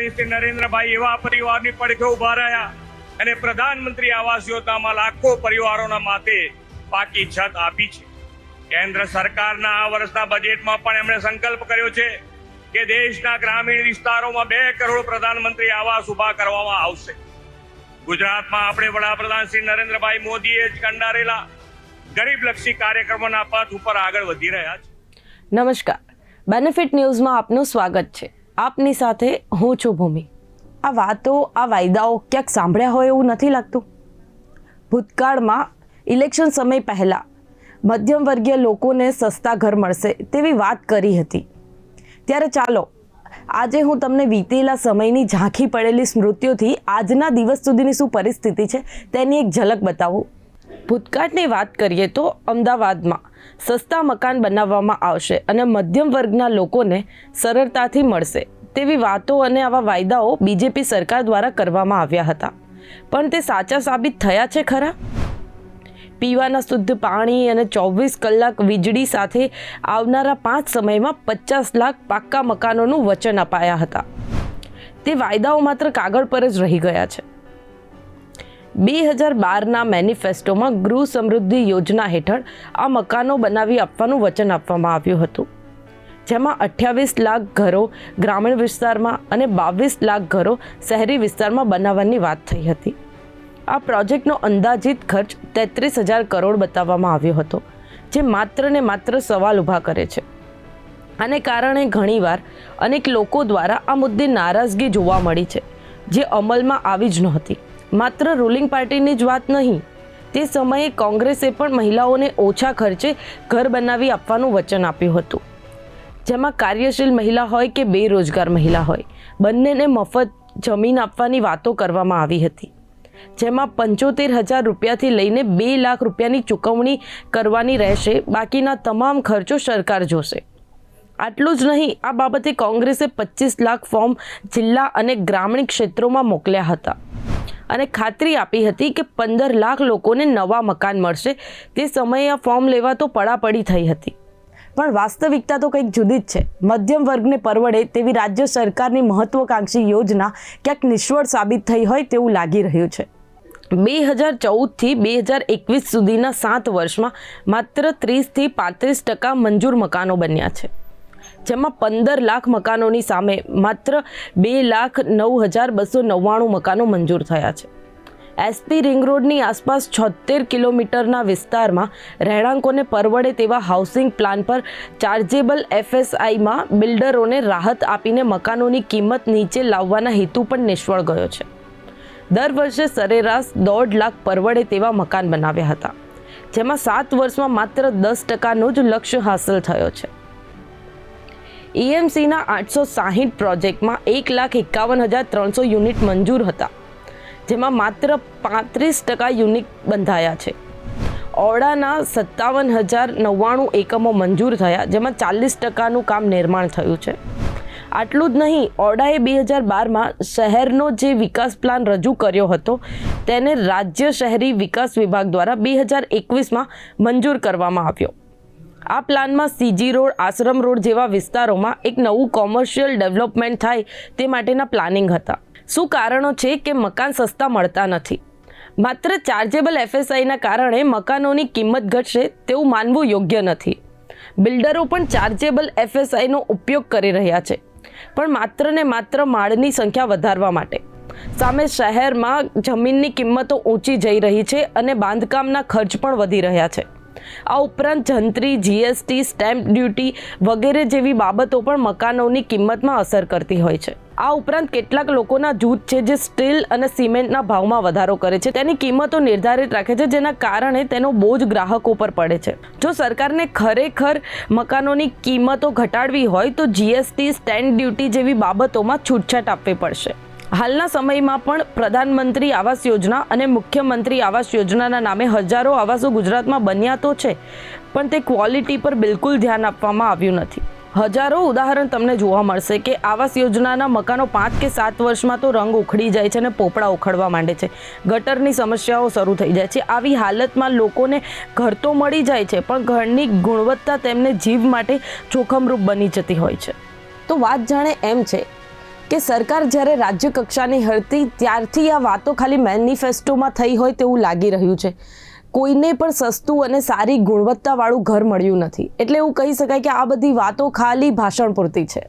આદરણીય શ્રી નરેન્દ્રભાઈ એવા પરિવારની પડખે ઊભા રહ્યા અને પ્રધાનમંત્રી આવાસ યોજનામાં લાખો પરિવારોના માથે પાકી છત આપી છે. કેન્દ્ર સરકારના આ વર્ષના બજેટમાં પણ એમણે સંકલ્પ કર્યો છે કે દેશના ગ્રામીણ વિસ્તારોમાં બે કરોડ પ્રધાનમંત્રી આવાસ ઊભા કરવામાં આવશે. ગુજરાતમાં આપણે વડાપ્રધાન શ્રી નરેન્દ્રભાઈ મોદીએ જ કંડારેલા ગરીબલક્ષી કાર્યક્રમોના પથ ઉપર આગળ વધી રહ્યા છે. નમસ્કાર. બેનિફિટ ન્યૂઝમાં આપનું સ્વાગત છે. આપની સાથે હું છું ભૂમિ. આ વાતો, આ વાયદાઓ ક્યાંક સાંભળ્યા હોય એવું નથી લાગતું. ભૂતકાળમાં ઇલેક્શન સમય પહેલાં મધ્યમ વર્ગીય લોકોને સસ્તા ઘર મળશે તેવી વાત કરી હતી. ત્યારે ચાલો, આજે હું તમને વીતેલા સમયની ઝાંખી પડેલી સ્મૃતિઓથી આજના દિવસ સુધીની શું પરિસ્થિતિ છે તેની એક ઝલક બતાવું. ભૂતકાળની વાત કરીએ તો અમદાવાદમાં સસ્તા મકાન બનાવવામાં આવશે અને મધ્યમ વર્ગના લોકોને સરળતાથી મળશે તેવી વાતો અને આવા વાયદાઓ બીજેપી સરકાર દ્વારા કરવામાં આવ્યા હતા. પણ તે સાચા સાબિત થયા છે ખરા? પીવાના શુદ્ધ પાણી અને ચોવીસ કલાક વીજળી સાથે આવનારા પાંચ સમયમાં પચાસ લાખ પાક્કા મકાનોનું વચન અપાયા હતા. તે વાયદાઓ માત્ર કાગળ પર જ રહી ગયા છે. બે હજાર બારના મેનિફેસ્ટોમાં ગૃહ સમૃદ્ધિ યોજના હેઠળ આ મકાનો બનાવી આપવાનું વચન આપવામાં આવ્યું હતું. જેમાં અઠ્યાવીસ લાખ ઘરો ગ્રામીણ વિસ્તારમાં અને બાવીસ લાખ ઘરો શહેરી વિસ્તારમાં બનાવવાની વાત થઈ હતી. આ પ્રોજેક્ટનો અંદાજિત ખર્ચ તેત્રીસ હજાર કરોડ બતાવવામાં આવ્યો હતો, જે માત્ર ને માત્ર સવાલ ઊભા કરે છે. આને કારણે ઘણીવાર અનેક લોકો દ્વારા આ મુદ્દે નારાજગી જોવા મળી છે, જે અમલમાં આવી જ નહોતી. માત્ર રૂલિંગ પાર્ટીની જ વાત નહીં, તે સમયે કોંગ્રેસે પણ મહિલાઓને ઓછા ખર્ચે ઘર બનાવી આપવાનું વચન આપ્યું હતું. જેમાં કાર્યશીલ મહિલા હોય કે બેરોજગાર મહિલા હોય, બંનેને મફત જમીન આપવાની વાતો કરવામાં આવી હતી. જેમાં પંચોતેર હજાર રૂપિયાથી લઈને બે લાખ રૂપિયાની ચૂકવણી કરવાની રહેશે, બાકીના તમામ ખર્ચો સરકાર જોશે. આટલું જ નહીં, આ બાબતે કોંગ્રેસે પચીસ લાખ ફોર્મ જિલ્લા અને ગ્રામીણ ક્ષેત્રોમાં મોકલ્યા હતા. અને ખાતરી આપી હતી કે પંદર લાખ લોકોને નવા મકાન મળશે. તે સમયે આ ફોર્મ લેવા તો પડાપડી થઈ હતી. પણ વાસ્તવિકતા તો કંઈક જુદી જ છે. મધ્યમ વર્ગને પરવડે તેવી રાજ્ય સરકારની મહત્વકાંક્ષી યોજના ક્યાંક નિષ્ફળ સાબિત થઈ હોય તેવું લાગી રહ્યું છે. બે હજાર ચૌદથી બે હજાર એકવીસ સુધીના સાત વર્ષમાં માત્ર ત્રીસથી પાંત્રીસ ટકા મંજૂર મકાનો બન્યા છે. જેમાં પંદર લાખ મકાનોની સામે માત્ર બે લાખ નવ હજાર બસો નવ્વાણું મકાનો મંજૂર થયા છે. એસપી રિંગ રોડની આસપાસ છોતેર કિલોમીટરના વિસ્તારમાં રહેણાંકોને પરવડે તેવા હાઉસિંગ પ્લાન પર ચાર્જેબલ એફએસઆઈમાં બિલ્ડરોને રાહત આપીને મકાનોની કિંમત નીચે લાવવાના હેતુ પણ નિષ્ફળ ગયો છે. દર વર્ષે સરેરાશ દોઢ લાખ પરવડે તેવા મકાન બનાવ્યા હતા, જેમાં સાત વર્ષમાં માત્ર દસ ટકાનો જ લક્ષ્ય હાંસલ થયો છે. ઈએમસીના આઠસો સાહીઠ પ્રોજેક્ટમાં એક લાખ એકાવન હજાર ત્રણસો યુનિટ મંજૂર હતા, જેમાં માત્ર પાંત્રીસ ટકા યુનિટ બંધાયા છે. ઓરડાના સત્તાવન હજાર નવ્વાણું એકમો મંજૂર થયા, જેમાં ચાલીસ ટકાનું કામ નિર્માણ થયું છે. આટલું જ નહીં, ઓરડાએ બે હજાર બારમાં શહેરનો જે વિકાસ પ્લાન રજૂ કર્યો હતો, તેને રાજ્ય શહેરી વિકાસ વિભાગ દ્વારા બે હજાર એકવીસમાં મંજૂર કરવામાં આવ્યો. આ પ્લાનમાં સીજી રોડ, આશ્રમ રોડ જેવા વિસ્તારોમાં એક નવું કોમર્શિયલ ડેવલપમેન્ટ થાય તે માટેના પ્લાનિંગ હતા. શું કારણો છે કે મકાન સસ્તા મળતા નથી? માત્ર ચાર્જેબલ એફએસઆઈના કારણે મકાનોની કિંમત ઘટશે તેવું માનવું યોગ્ય નથી. બિલ્ડરો પણ ચાર્જેબલ એફએસઆઈનો ઉપયોગ કરી રહ્યા છે, પણ માત્ર ને માત્ર માળની સંખ્યા વધારવા માટે. સામે શહેરમાં જમીનની કિંમતો ઊંચી જઈ રહી છે અને બાંધકામના ખર્ચ પણ વધી રહ્યા છે. આ ઉપરાંત જંત્રી જીએસટી સ્ટેમ્પ ડ્યુટી વગેરે જેવી બાબતો પણ મકાનોની કિંમતમાં અસર કરતી હોય છે. આ ઉપરાંત કેટલાક લોકોના જૂથ છે જે સ્ટીલ અને સિમેન્ટના ભાવમાં વધારો કરે છે. તેની કિંમતો નિર્ધારિત રાખે છે, જેના કારણે તેનો બોજ ગ્રાહકો પર પડે છે. જો સરકારને ખરેખર મકાનોની કિંમતો ઘટાડવી હોય, તો જીએસટી સ્ટેન્ડ ડ્યુટી જેવી બાબતોમાં છૂટછાટ આપવી પડશે. હાલના સમયમાં પણ પ્રધાનમંત્રી આવાસ યોજના અને મુખ્યમંત્રી આવાસ યોજનાના નામે હજારો આવાસો ગુજરાતમાં બન્યા તો છે, પણ તે ક્વોલિટી પર બિલકુલ ધ્યાન આપવામાં આવ્યું નથી. હજારો ઉદાહરણ તમને જોવા મળશે કે આવાસ યોજનાના મકાનો પાંચ કે સાત વર્ષમાં તો રંગ ઉખડી જાય છે અને પોપડા ઉખડવા માંડે છે. ગટરની સમસ્યાઓ શરૂ થઈ જાય છે. આવી હાલતમાં લોકોને ઘર તો મળી જાય છે, પણ ઘરની ગુણવત્તા તેમને જીવ માટે જોખમરૂપ બની જતી હોય છે. તો વાત જાણે એમ છે કે સરકાર જ્યારે રાજ્ય કક્ષાની હતી ત્યારથી આ વાતો ખાલી મેનિફેસ્ટોમાં થઈ હોય તેવું લાગી રહ્યું છે. કોઈને પણ સસ્તું અને સારી ગુણવત્તાવાળું ઘર મળ્યું નથી. એટલે એવું કહી શકાય કે આ બધી વાતો ખાલી ભાષણ પૂરતી છે.